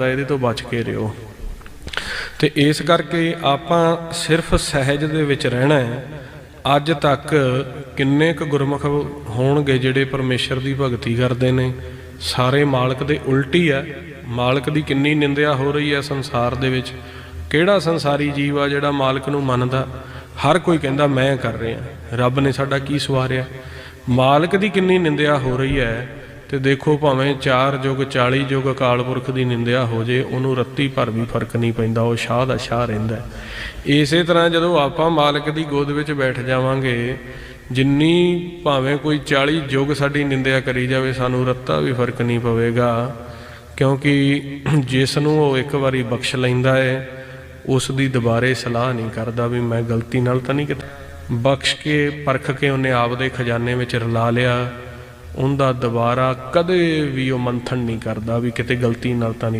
ਕਰਦਾ, ਇਹਦੇ ਤੋਂ ਬਚ ਕੇ ਰਿਓ। ਤੇ ਇਸ ਕਰਕੇ ਆਪਾਂ ਸਿਰਫ ਸਹਿਜ ਦੇ ਵਿੱਚ ਰਹਿਣਾ ਹੈ। ਅੱਜ ਤੱਕ ਕਿੰਨੇ ਕੁ ਗੁਰਮੁਖ ਹੋਣਗੇ ਜਿਹੜੇ ਪਰਮੇਸ਼ਰ ਦੀ ਭਗਤੀ ਕਰਦੇ ਨੇ। ਸਾਰੇ ਮਾਲਕ ਦੇ ਉਲਟੀ ਆ ਮਾਲਕ ਦੀ ਕਿੰਨੀ ਨਿੰਦਿਆ ਹੋ ਰਹੀ ਹੈ ਸੰਸਾਰ ਦੇ ਵਿੱਚ। ਕਿਹੜਾ ਸੰਸਾਰੀ ਜੀਵ ਆ ਜਿਹੜਾ ਮਾਲਕ ਨੂੰ ਮੰਨਦਾ? ਹਰ ਕੋਈ ਕਹਿੰਦਾ, ਮੈਂ ਕਰ ਰਿਹਾ। ਰੱਬ ਨੇ ਸਾਡਾ ਕੀ ਸਵਾਰਿਆ? ਮਾਲਕ ਦੀ ਕਿੰਨੀ ਨਿੰਦਿਆ ਹੋ ਰਹੀ ਹੈ। ਤੇ ਦੇਖੋ ਭਾਵੇਂ ਚਾਰ ਯੁਗ 40 ਯੁਗ ਅਕਾਲ ਪੁਰਖ ਦੀ ਨਿੰਦਿਆ ਹੋ ਜੇ, ਉਹਨੂੰ ਰੱਤੀ ਭਰ ਵੀ ਫ਼ਰਕ ਨਹੀਂ ਪੈਂਦਾ, ਉਹ ਸ਼ਾਹ ਦਾ ਸ਼ਾਹ ਰਹਿੰਦਾ ਇਸੇ ਤਰ੍ਹਾਂ ਜਦੋਂ ਆਪਾਂ ਮਾਲਕ ਦੀ ਗੋਦ ਵਿੱਚ ਬੈਠ ਜਾਵਾਂਗੇ, ਜਿੰਨੀ ਭਾਵੇਂ ਕੋਈ 40 ਯੁਗ ਸਾਡੀ ਨਿੰਦਿਆ ਕਰੀ ਜਾਵੇ, ਸਾਨੂੰ ਰੱਤਾ ਵੀ ਫ਼ਰਕ ਨਹੀਂ ਪਵੇਗਾ, ਕਿਉਂਕਿ ਜਿਸ ਨੂੰ ਉਹ ਇੱਕ ਵਾਰੀ ਬਖਸ਼ ਲੈਂਦਾ ਹੈ, ਉਸ ਦੀ ਦੁਬਾਰੇ ਸਲਾਹ ਨਹੀਂ ਕਰਦਾ ਵੀ ਮੈਂ ਗਲਤੀ ਨਾਲ ਤਾਂ ਨਹੀਂ ਕੀਤਾ। ਬਖਸ਼ ਕੇ, ਪਰਖ ਕੇ ਉਹਨੇ ਆਪਦੇ ਖਜ਼ਾਨੇ ਵਿੱਚ ਰਲਾ ਲਿਆ ਉਹਦਾ ਦੁਬਾਰਾ ਕਦੇ ਵੀ ਉਹ ਮੰਥਨ ਨਹੀਂ ਕਰਦਾ ਵੀ ਕਿਤੇ ਗਲਤੀ ਨਾਲ ਤਾਂ ਨਹੀਂ